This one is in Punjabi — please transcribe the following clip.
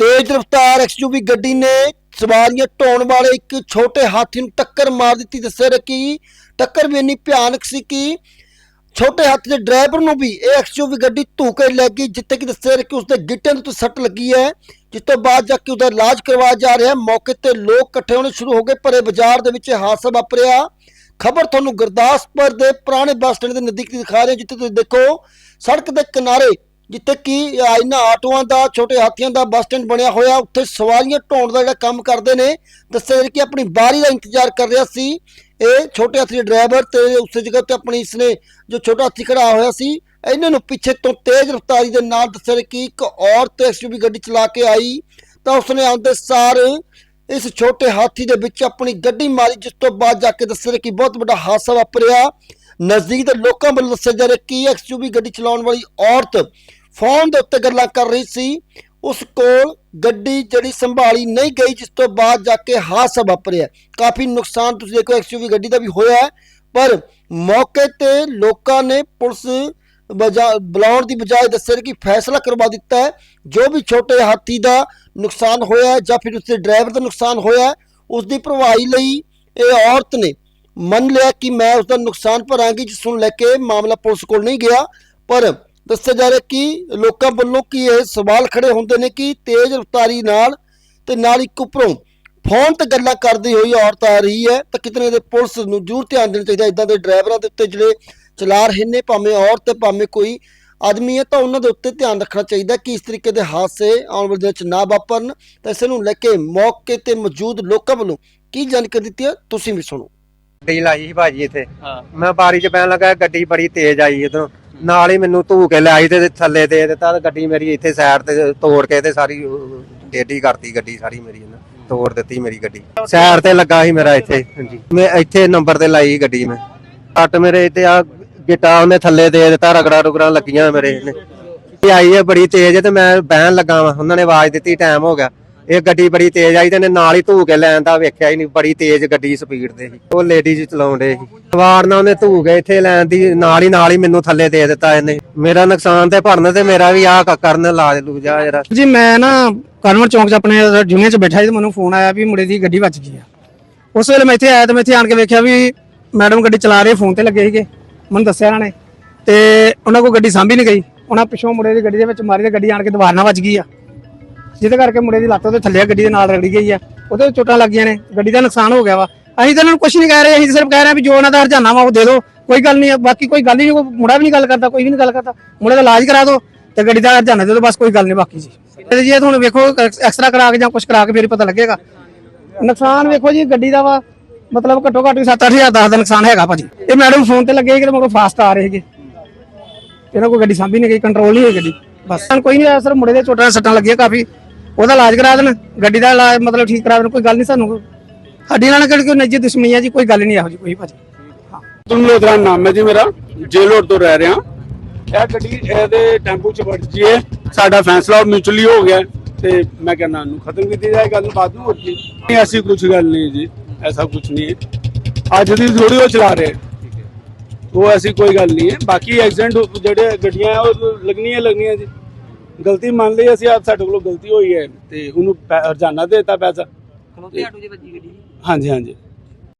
ਤੇਜ਼ ਰਫ਼ਤਾਰ ਐਕਸਯੂਵੀ ਗੱਡੀ ਨੇ ਸਵਾਰੀਆਂ ਢੋਣ ਵਾਲੇ ਇੱਕ ਛੋਟੇ ਹਾਥੀ ਨੂੰ ਟੱਕਰ ਮਾਰ ਦਿੱਤੀ। ਦੱਸਿਆ ਰਿਹਾ ਕਿ ਟੱਕਰ ਵੀ ਇੰਨੀ ਭਿਆਨਕ ਸੀ ਕਿ ਛੋਟੇ ਹਾਥੀ ਦੇ ਡਰਾਈਵਰ ਨੂੰ ਵੀ ਇਹ ਐਕਸਯੂਵੀ ਗੱਡੀ ਧੂ ਕੇ ਲੱਗ ਗਈ, ਜਿੱਥੇ ਕਿ ਦੱਸਿਆ ਰਿਹਾ ਕਿ ਉਸਦੇ ਗਿੱਟੇ ਨੂੰ ਤੋਂ ਸੱਟ ਲੱਗੀ ਹੈ, ਜਿਸ ਤੋਂ ਬਾਅਦ ਜਾ ਕੇ ਉਹਦਾ ਇਲਾਜ ਕਰਵਾਇਆ ਜਾ ਰਿਹਾ। ਮੌਕੇ ਤੇ ਲੋਕ ਇਕੱਠੇ ਹੋਣੇ ਸ਼ੁਰੂ ਹੋ ਗਏ, ਭਰੇ ਬਾਜ਼ਾਰ ਦੇ ਵਿੱਚ ਇਹ ਹਾਦਸਾ ਵਾਪਰਿਆ। ਖਬਰ ਤੁਹਾਨੂੰ ਗੁਰਦਾਸਪੁਰ ਦੇ ਪੁਰਾਣੇ ਬੱਸ ਸਟੈਂਡ ਦੇ ਨਜ਼ਦੀਕ ਦਿਖਾ ਰਹੇ, ਜਿੱਥੇ ਤੁਸੀਂ ਦੇਖੋ, ਸੜਕ ਦੇ ਕਿਨਾਰੇ ਜਿੱਥੇ ਕਿ ਇਹਨਾਂ ਆਟੋਆਂ ਦਾ, ਛੋਟੇ ਹਾਥੀਆਂ ਦਾ ਬੱਸ ਸਟੈਂਡ ਬਣਿਆ ਹੋਇਆ, ਉੱਥੇ ਸਵਾਰੀਆਂ ਢੋਣ ਦਾ ਜਿਹੜਾ ਕੰਮ ਕਰਦੇ ਨੇ, ਦੱਸਿਆ ਜਾ ਰਿਹਾ ਕਿ ਆਪਣੀ ਬਾਰੀ ਦਾ ਇੰਤਜ਼ਾਰ ਕਰ ਰਿਹਾ ਸੀ। ਇਹ ਛੋਟੇ ਹਾਥੀ ਡਰਾਈਵਰ ਤੇ ਉਸੇ ਜਗ੍ਹਾ ਤੇ ਆਪਣੀ ਇਸਨੇ ਜੋ ਛੋਟਾ ਹਾਥੀ ਖੜਾ ਹੋਇਆ ਸੀ, ਇਹਨਾਂ ਨੂੰ ਪਿੱਛੇ ਤੋਂ ਤੇਜ਼ ਰਫ਼ਤਾਰੀ ਦੇ ਨਾਲ ਦੱਸਿਆ ਰਿਹਾ ਕਿ ਇੱਕ ਔਰਤ ਐਕਸਯੂਵੀ ਗੱਡੀ ਚਲਾ ਕੇ ਆਈ, ਤਾਂ ਉਸਨੇ ਆਉਂਦੇ ਸਾਰ ਇਸ ਛੋਟੇ ਹਾਥੀ ਦੇ ਵਿੱਚ ਆਪਣੀ ਗੱਡੀ ਮਾਰੀ, ਜਿਸ ਤੋਂ ਬਾਅਦ ਜਾ ਕੇ ਦੱਸਿਆ ਰਿਹਾ ਕਿ ਬਹੁਤ ਵੱਡਾ ਹਾਦਸਾ ਵਾਪਰਿਆ। ਨਜ਼ਦੀਕ ਦੇ ਲੋਕਾਂ ਵੱਲੋਂ ਦੱਸਿਆ ਜਾ ਰਿਹਾ ਕਿ ਐਕਸਯੂਵੀ ਗੱਡੀ ਚਲਾਉਣ ਵਾਲੀ ਔਰਤ ਫੋਨ ਦੇ ਉੱਤੇ ਗੱਲਾਂ ਕਰ ਰਹੀ ਸੀ ਉਸ ਕੋਲ ਗੱਡੀ ਜਿਹੜੀ ਸੰਭਾਲੀ ਨਹੀਂ ਗਈ ਜਿਸ ਤੋਂ ਬਾਅਦ ਜਾ ਕੇ ਹਾਦਸਾ ਵਾਪਰਿਆ। ਕਾਫੀ ਨੁਕਸਾਨ ਤੁਸੀਂ ਦੇਖੋ ਐਕਸਯੂਵੀ ਗੱਡੀ ਦਾ ਵੀ ਹੋਇਆ ਪਰ ਮੌਕੇ ਤੇ ਲੋਕਾਂ ਨੇ ਪੁਲਿਸ ਬਜਾ- ਬੁਲਾਉਣ ਦੀ ਬਜਾਏ ਦੱਸਿਆ ਕਿ ਫੈਸਲਾ ਕਰਵਾ ਦਿੱਤਾ ਹੈ। ਜੋ ਵੀ ਛੋਟੇ ਹਾਥੀ ਦਾ ਨੁਕਸਾਨ ਹੋਇਆ ਜਾਂ ਫਿਰ ਉਸਦੇ ਡਰਾਈਵਰ ਦਾ ਨੁਕਸਾਨ ਹੋਇਆ ਹੈ, ਉਸ ਦੀ ਭਰਵਾਈ ਲਈ ਇਹ ਔਰਤ ਨੇ ਮੰਨ ਲਿਆ ਕਿ ਮੈਂ ਉਸ ਦਾ ਨੁਕਸਾਨ ਭਰਾਂਗੀ ਜਿਸ ਨੂੰ ਲੈ ਕੇ ਮਾਮਲਾ ਪੁਲਿਸ ਕੋਲ ਨਹੀਂ ਗਿਆ। ਪਰ ਦੱਸਿਆ ਜਾ ਰਿਹਾ ਕਿ ਲੋਕਾਂ ਵੱਲੋਂ ਕਿ ਇਹ ਸਵਾਲ ਖੜੇ ਹੁੰਦੇ ਨੇ ਕਿ ਤੇਜ਼ ਰਫ਼ਤਾਰੀ ਨਾਲ ਤੇ ਨਾਲ ਇੱਕ ਉੱਪਰੋਂ ਫੋਨ ਤੇ ਗੱਲਾਂ ਕਰਦੀ ਹੋਈ ਔਰਤ ਆ ਰਹੀ ਹੈ ਤਾਂ ਕਿਤਨੇ ਦੇ ਪੁਲਿਸ ਨੂੰ ਜ਼ਰੂਰ ਧਿਆਨ ਦੇਣਾ ਚਾਹੀਦਾ ਇਦਾਂ ਦੇ ਡਰਾਈਵਰਾਂ ਦੇ ਉੱਤੇ ਜਿਹੜੇ ਚਲਾ ਰਹੇ ਨੇ ਭਾਵੇਂ ਔਰਤ ਤੇ ਭਾਵੇਂ ਕੋਈ ਆਦਮੀ ਹੈ ਤਾਂ ਉਹਨਾਂ ਦੇ ਉੱਤੇ ਧਿਆਨ ਰੱਖਣਾ ਚਾਹੀਦਾ ਕਿ ਇਸ ਤਰੀਕੇ ਦੇ ਹਾਦਸੇ ਆਉਣ ਵਾਲੇ ਦਿਨਾਂ 'ਚ ਨਾ ਵਾਪਰਨ। ਤਾਂ ਇਸ ਨੂੰ ਲੈ ਕੇ ਮੌਕੇ ਤੇ ਮੌਜੂਦ ਲੋਕਾਂ ਵੱਲੋਂ ਕੀ ਜਾਣਕਾਰੀ ਦਿੱਤੀ ਹੈ ਤੁਸੀਂ ਵੀ ਸੁਣੋ। ਗੱਡੀ ਲਾਈ ਸੀ ਭਾਜੀ ਇੱਥੇ। ਹਾਂ। ਮੈਂ ਬਾਰੀ 'ਚ ਪੈਣ ਲੱਗਾ ਗੱਡੀ ਬੜੀ ਤੇਜ਼ ਆਈ ਇਧਰੋਂ। ਨਾਲ ਹੀ ਮੈਨੂੰ ਧੂ ਕੇ ਲਿਆਈ ਤੇ ਥੱਲੇ ਦੇ ਦਿੱਤਾ ਤੇ ਗੱਡੀ ਮੇਰੀ ਇੱਥੇ ਸਾਈਡ ਤੇ ਤੋੜ ਕੇ ਤੇ ਸਾਰੀ ਡੇਡੀ ਕਰਤੀ ਗੱਡੀ ਸਾਰੀ ਮੇਰੀ ਇਹਨਾਂ, ਤੋੜ ਦਿੱਤੀ ਮੇਰੀ ਗੱਡੀ। ਸਾਈਡ ਤੇ ਲੱਗਾ ਸੀ ਮੇਰਾ ਇੱਥੇ, ਹਾਂਜੀ। ਮੈਂ ਇੱਥੇ ਨੰਬਰ ਤੇ ਲਾਈ ਗੱਡੀ ਮੈਂ। ਕੱਟ ਮੇਰੇ ਇੱਥੇ ਆ ਗਿੱਟਾ ਉਹਨੇ ਥੱਲੇ ਦੇ ਦਿੱਤਾ, ਰਗੜਾ ਰੁਗੜਾ ਲੱਗੀਆਂ ਮੇਰੇ ਨੇ ਆਈ ਹੈ ਬੜੀ ਤੇਜ਼ ਤੇ ਮੈਂ ਬਹਿਣ ਲੱਗਾ ਵਾਂ, ਉਹਨਾਂ ਨੇ ਆਵਾਜ਼ ਦਿੱਤੀ ਟਾਈਮ ਹੋ ਗਿਆ। ਇਹ ਗੱਡੀ ਬੜੀ ਤੇਜ਼ ਆਈ ਤੇ ਇਹਨੇ ਨਾਲ ਹੀ ਧੂ ਕੇ ਲੈਣ ਦਾ ਵੇਖਿਆ ਹੀ ਨਹੀਂ, ਬੜੀ ਤੇਜ਼ ਗੱਡੀ ਸਪੀਡ ਤੇ ਸੀ। ਉਹ ਲੇਡੀਜ਼ ਚਲਾਉਂਦੇ ਸੀ। ਸਵਾਰ ਨਾਲ ਉਹਨੇ ਧੂ ਕੇ ਇੱਥੇ ਲੈਣ ਦੀ, ਨਾਲ ਹੀ ਨਾਲ ਹੀ ਮੈਨੂੰ ਥੱਲੇ ਦੇ ਦਿੱਤਾ ਇਹਨੇ। ਮੇਰਾ ਨੁਕਸਾਨ ਤੇ ਭਰਨ ਤੇ ਮੇਰਾ ਵੀ ਆ ਕਰਨ ਲਾਜ ਲੂ ਜਾ ਜਰਾ। ਜੀ, ਮੈਂ ਨਾ ਕਨਵਰ ਚੌਂਕ 'ਚ ਆਪਣੇ ਜੁਨੀਅਰ 'ਚ ਬੈਠਾ ਸੀ ਤੇ ਮੈਨੂੰ ਫੋਨ ਆਇਆ ਵੀ ਮੁੰਡੇ ਦੀ ਗੱਡੀ ਵੱਜ ਗਈ ਆ। ਉਸ ਵੇਲੇ ਮੈਂ ਇੱਥੇ ਆਇਆ ਤੇ ਮੈਂ ਇੱਥੇ ਆਣ ਕੇ ਵੇਖਿਆ ਵੀ ਮੈਡਮ ਗੱਡੀ ਚਲਾ ਰਹੇ ਫੋਨ ਤੇ ਲੱਗੇ ਸੀਗੇ। ਮੈਨੂੰ ਦੱਸਿਆ ਇਹਨਾਂ ਨੇ ਤੇ ਉਹਨਾਂ ਕੋਲ ਗੱਡੀ ਸਾਂਭੀ ਨਹੀਂ ਗਈ। ਉਹਨਾਂ ਪਿੱਛੋਂ ਮੁੰਡੇ ਦੀ ਗੱਡੀ ਦੇ ਵਿੱਚ ਮਾਰੀ ਤੇ ਗੱਡੀ ਆਣ ਕੇ ਦੀਵਾਰ ਨਾਲ ਵੱਜ ਗਈ ਆ। ਜਿਹਦੇ ਕਰਕੇ ਮੁੰਡੇ ਦੀ ਲੱਤ ਉਹਦੇ ਥੱਲੇ ਗੱਡੀ ਦੇ ਨਾਲ ਰਗੜੀ ਗਈ ਆ। ਉਹਦੇ ਚੋਟਾਂ ਲੱਗੀਆਂ ਨੇ, ਗੱਡੀ ਦਾ ਨੁਕਸਾਨ ਹੋ ਗਿਆ ਵਾ। ਅਸੀਂ ਤਾਂ ਇਹਨਾਂ ਨੂੰ ਕੁਝ ਨਹੀਂ ਕਹਿ ਰਹੇ, ਅਸੀਂ ਸਿਰਫ ਕਹਿ ਰਹੇ ਵੀ ਜੋ ਉਹਨਾਂ ਦਾ ਹਰਜਾਨਾ ਵਾ ਉਹ ਦੇ ਦਿਓ। ਕੋਈ ਗੱਲ ਨਹੀਂ ਬਾਕੀ ਕੋਈ ਗੱਲ ਹੀ ਨਹੀਂ, ਕੋਈ ਮੁੰਡਾ ਵੀ ਨਹੀਂ ਗੱਲ ਕਰਦਾ, ਕੋਈ ਵੀ ਨਹੀਂ ਗੱਲ ਕਰਦਾ। ਮੁੰਡੇ ਦਾ ਇਲਾਜ ਕਰਾ ਦਿਓ ਤੇ ਗੱਡੀ ਦਾ ਹਰਜਾਨਾ ਦੇ ਦਿਓ, ਬਸ ਕੋਈ ਗੱਲ ਨਹੀਂ ਬਾਕੀ ਜੀ। ਤੇ ਜੀ ਤੁਹਾਨੂੰ ਵੇਖੋ ਐਕਸਟਰਾ ਕਰਾ ਕੇ ਜਾਂ ਕੁਝ ਕਰਾ ਕੇ ਫਿਰ ਪਤਾ ਲੱਗੇਗਾ। ਨੁਕਸਾਨ ਵੇਖੋ ਜੀ, ਗੱਡੀ ਦਾ ਵਾ, ਮਤਲਬ ਘੱਟੋ ਘੱਟ 7-8000 ਦਾ ਨੁਕਸਾਨ ਹੈਗਾ ਭਾਜੀ। ਇਹ ਮੈਡਮ ਫੋਨ ਤੇ ਲੱਗੇ ਕਿ ਮੇਰੇ ਫਾਸਟ ਆ ਰਹੇ ਸੀਗੇ। ਇਹਨਾਂ ਕੋਈ ਗੱਡੀ ਸਾਂਭੀ ਨਹੀਂ ਗਈ ਕੰਟਰੋਲ ਨਹੀਂ ਹੋਈ ਗੱਡੀ। ਬਸ, ਕੋਈ ਨਹੀਂ ਆਇਆ ਸਰ ਮੁੰਡੇ ਦੇ ਚੋਟਾਂ ਸੱਟਾਂ ਲੱਗੀਆਂ ਕਾਫੀ। ਉਹਦਾ ਇਲਾਜ ਕਰਾ ਦੇਣ, ਗੱਡੀ ਦਾ ਇਲਾਜ ਮਤਲਬ ਠੀਕ ਕਰਾ ਦੇਣ, ਕੋਈ ਗੱਲ ਨਹੀਂ ਸਾਨੂੰ। ਸਾਡੀ ਨਾਲ ਕਿਹੜੀ ਕੋਈ ਨਿੱਜੀ ਦੁਸ਼ਮਣੀ ਆ ਜੀ, ਕੋਈ ਗੱਲ ਨਹੀਂ ਇਹੋ ਜੀ ਕੋਈ ਭਾਜੀ। ਤੁਮ ਲੋਧਰਾ ਨਾਮ ਹੈ ਜੀ ਮੇਰਾ ਜੇਲੋਰ ਤੋਂ ਰਹਿ ਰਿਹਾ। ਇਹ ਗੱਡੀ, ਇਹਦੇ ਟੈਂਪੂ ਚ ਵੱਜ ਜੀ ਸਾਡਾ ਫੈਸਲਾ ਮਿਊਚੁਅਲੀ ਹੋ ਗਿਆ, ਤੇ ਮੈਂ ਕਹਿੰਦਾ ਨੂੰ ਖਤਮ ਕੀਤੀ ਜਾਏ ਗੱਲ ਬਾਤ ਨੂੰ ਹੋਰ ਨਹੀਂ, ਐਸੀ ਕੁਝ ਗੱਲ ਨਹੀਂ ਜੀ, ਐਸਾ ਕੁਝ ਨਹੀਂ। ਹੈ ਅੱਜ ਦੀ ਥੋੜੀ ਉਹ ਚਲਾ ਰਹੇ। ਉਹ ਐਸੀ ਕੋਈ ਗੱਲ ਨਹੀਂ ਹੈ। ਬਾਕੀ ਐਕਸੀਡੈਂਟ ਜਿਹੜੇ ਗੱਡੀਆਂ, ਉਹ ਲੱਗਣੀਆਂ ਲੱਗਣੀਆਂ ਜੀ। ਗਲਤੀ ਮੰਨ ਲਈ ਅਸੀਂ ਆਪ ਸਾਡੇ ਕੋਲੋਂ ਗਲਤੀ ਹੋਈ ਹੈ ਤੇ ਉਹਨੂੰ ਪੈ- ਹਰਜਾਨਾ ਦੇ ਦਿੱਤਾ ਪੈਸਾ। ਹਾਂਜੀ ਹਾਂਜੀ।